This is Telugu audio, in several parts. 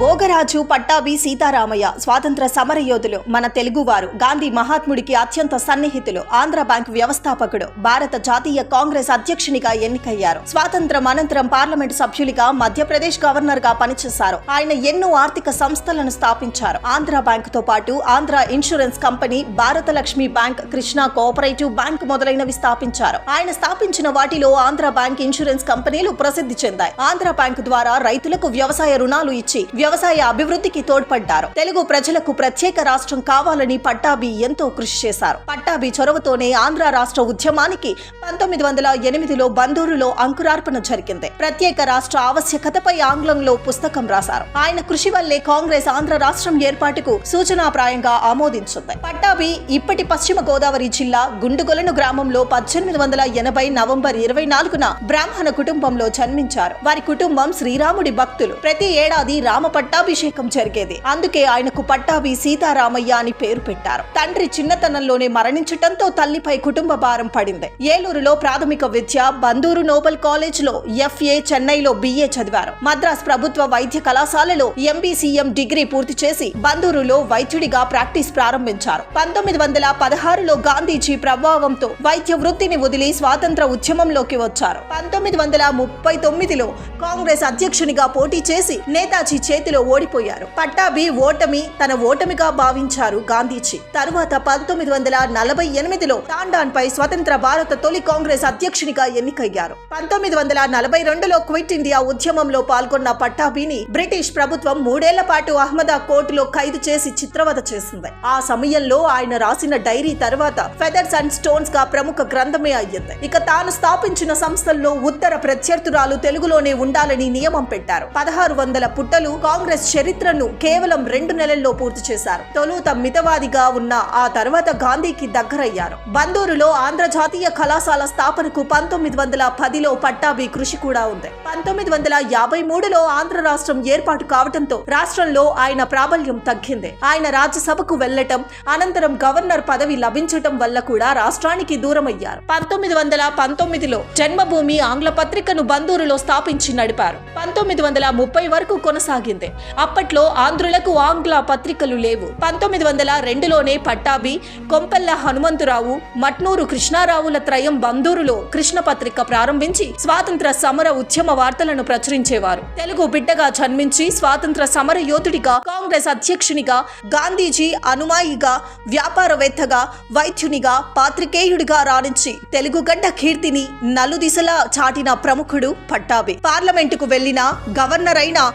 భోగరాజు పట్టాభి సీతారామయ్య స్వాతంత్ర సమరయోధులు మన తెలుగువారు గాంధీ మహాత్ముడికి అత్యంత సన్నిహితులు ఆంధ్ర బ్యాంక్ వ్యవస్థాపకుడు భారత జాతీయ కాంగ్రెస్ అధ్యక్షునిగా ఎన్నికయ్యారు. స్వాతంత్రం అనంతరం పార్లమెంటు సభ్యులుగా మధ్యప్రదేశ్ గవర్నర్గా పనిచేశారు. ఆయన ఎన్నో ఆర్థిక సంస్థలను స్థాపించారు. ఆంధ్ర బ్యాంక్తో పాటు Andhra insurance company Bharata Lakshmi bank Krishna cooperative bank మొదలైనవి స్థాపించారు. ఆయన స్థాపించిన వాటిలో ఆంధ్ర బ్యాంక్ ఇన్సూరెన్స్ కంపెనీలు ప్రసిద్ధి చెందాయి. ఆంధ్ర బ్యాంక్ ద్వారా రైతులకు వ్యవసాయ రుణాలు ఇచ్చి వ్యవసాయ అభివృద్ధికి తోడ్పడ్డారు. తెలుగు ప్రజలకు ప్రత్యేక రాష్ట్రం కావాలని పట్టాభి ఎంతో కృషి చేశారు. పట్టాభి చొరవతోనే ఆంధ్ర రాష్ట్ర ఉద్యమానికి పంతొమ్మిది వందల ఎనిమిదిలో బందూరులో అంకురార్పణ జరిగింది. ప్రత్యేక రాష్ట్ర ఆవశ్యకతపై ఆంగ్లంలో పుస్తకం రాశారు. ఆయన కృషి వల్లే కాంగ్రెస్ ఆంధ్ర రాష్ట్రం ఏర్పాటుకు సూచనాప్రాయంగా ఆమోదించింది. పట్టాభి ఇప్పటి పశ్చిమ గోదావరి జిల్లా గుండుగొలను గ్రామంలో పద్దెనిమిది వందల ఎనభై నవంబర్ ఇరవై నాలుగున బ్రాహ్మణ కుటుంబంలో జన్మించారు. వారి కుటుంబం శ్రీరాముడి భక్తులు. ప్రతి ఏడాది రామ పట్టాభిషేకం జరిగేది. అందుకే ఆయనకు పట్టాభి సీతారామయ్య అని పేరు పెట్టారు. తండ్రి చిన్నతనంలోనే మరణించటంతో తల్లిపై కుటుంబ భారం పడింది. ఏలూరులో ప్రాథమిక విద్య బందూరు నోబెల్ కాలేజ్లో ఎఫ్ఏ చెన్నైలో బిఏ చదివారు. మద్రాస్ ప్రభుత్వ వైద్య కళాశాలలో ఎంబీసీఎం డిగ్రీ పూర్తి చేసి బందూరులో వైద్యుడిగా ప్రాక్టీస్ ప్రారంభించారు. పంతొమ్మిది వందల పదహారులో గాంధీజీ ప్రభావంతో వైద్య వృత్తిని వదిలి స్వాతంత్ర ఉద్యమంలోకి వచ్చారు. పంతొమ్మిది వందల ముప్పై తొమ్మిదిలో కాంగ్రెస్ అధ్యక్షునిగా పోటీ చేసి నేతాజీ చేతి స్థితిలో ఓడిపోయారు. పట్టాభి ఓటమి తన ఓటమిగా భావించారు గాంధీజీ. తరువాత పంతొమ్మిది వందల నలభై ఎనిమిదిలో టాండాన్ పై స్వతంత్ర భారత తొలి కాంగ్రెస్ అధ్యక్షునిగా ఎన్నికయ్యారు. పంతొమ్మిది వందల నలభై రెండులో క్విట్ ఇండియా ఉద్యమంలో పాల్గొన్న పట్టాభిని బ్రిటిష్ ప్రభుత్వం మూడేళ్ళ పాటు అహ్మదా కోర్టులో ఖైదు చేసి చిత్రవద చేసింది. ఆ సమయంలో ఆయన రాసిన డైరీ తర్వాత ఫెదర్స్ అండ్ స్టోన్స్గా ప్రముఖ గ్రంథమే అయ్యింది. ఇక తాను స్థాపించిన సంస్థల్లో ఉత్తర ప్రత్యర్థురాలు తెలుగులోనే ఉండాలని నియమం పెట్టారు. పదహారు వందల పుట్టలు కాంగ్రెస్ చరిత్రను కేవలం రెండు నెలల్లో పూర్తి చేశారు. తొలుత మితవాదిగా ఉన్న ఆ తర్వాత గాంధీకి దగ్గరయ్యారు. బందూరులో ఆంధ్ర జాతీయ కళాశాల స్థాపనకు పంతొమ్మిది వందల పదిలో పట్టాభి కృషి కూడా ఉంది. పంతొమ్మిది వందల యాభై మూడులో ఆంధ్ర రాష్ట్రం ఏర్పాటు కావడంతో రాష్ట్రంలో ఆయన ప్రాబల్యం తగ్గింది. ఆయన రాజ్యసభకు వెళ్ళటం అనంతరం గవర్నర్ పదవి లభించటం వల్ల కూడా రాష్ట్రానికి దూరమయ్యారు. పంతొమ్మిది వందల పంతొమ్మిదిలో జన్మభూమి ఆంగ్ల పత్రికను బందూరులో స్థాపించి నడిపారు. పంతొమ్మిది వందల ముప్పై వరకు కొనసాగింది. అప్పట్లో ఆంధ్రులకు ఆంగ్ల పత్రికలు లేవు. పంతొమ్మిది వందల రెండులోనే పట్టాభి కొంపల్ల హనుమంతురావు మట్నూరు కృష్ణారావుల త్రయం బందూరులో కృష్ణ పత్రిక ప్రారంభించి స్వాతంత్ర సమర ఉద్యమ వార్తలను ప్రచురించేవారు. తెలుగు బిడ్డగా జన్మించి స్వాతంత్ర సమర యోధుడిగా కాంగ్రెస్ అధ్యక్షునిగా గాంధీజీ అనుమాయిగా వ్యాపారవేత్తగా వైద్యునిగా పాత్రికేయుడిగా రాణించి తెలుగుగడ్డ కీర్తిని నలుదిశలా చాటిన ప్రముఖుడు పట్టాభి. పార్లమెంటుకు వెళ్ళిన గవర్నర్ అయిన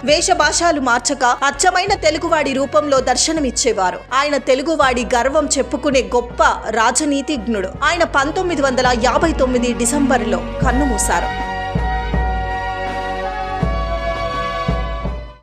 వేషభాషాలు మార్చక అచ్చమైన తెలుగువాడి రూపంలో దర్శనమిచ్చేవారు. ఆయన తెలుగువాడి గర్వం చెప్పుకునే గొప్ప రాజనీతిజ్ఞుడు. ఆయన పంతొమ్మిది వందల యాభై తొమ్మిది డిసెంబర్లో కన్నుమూశారు.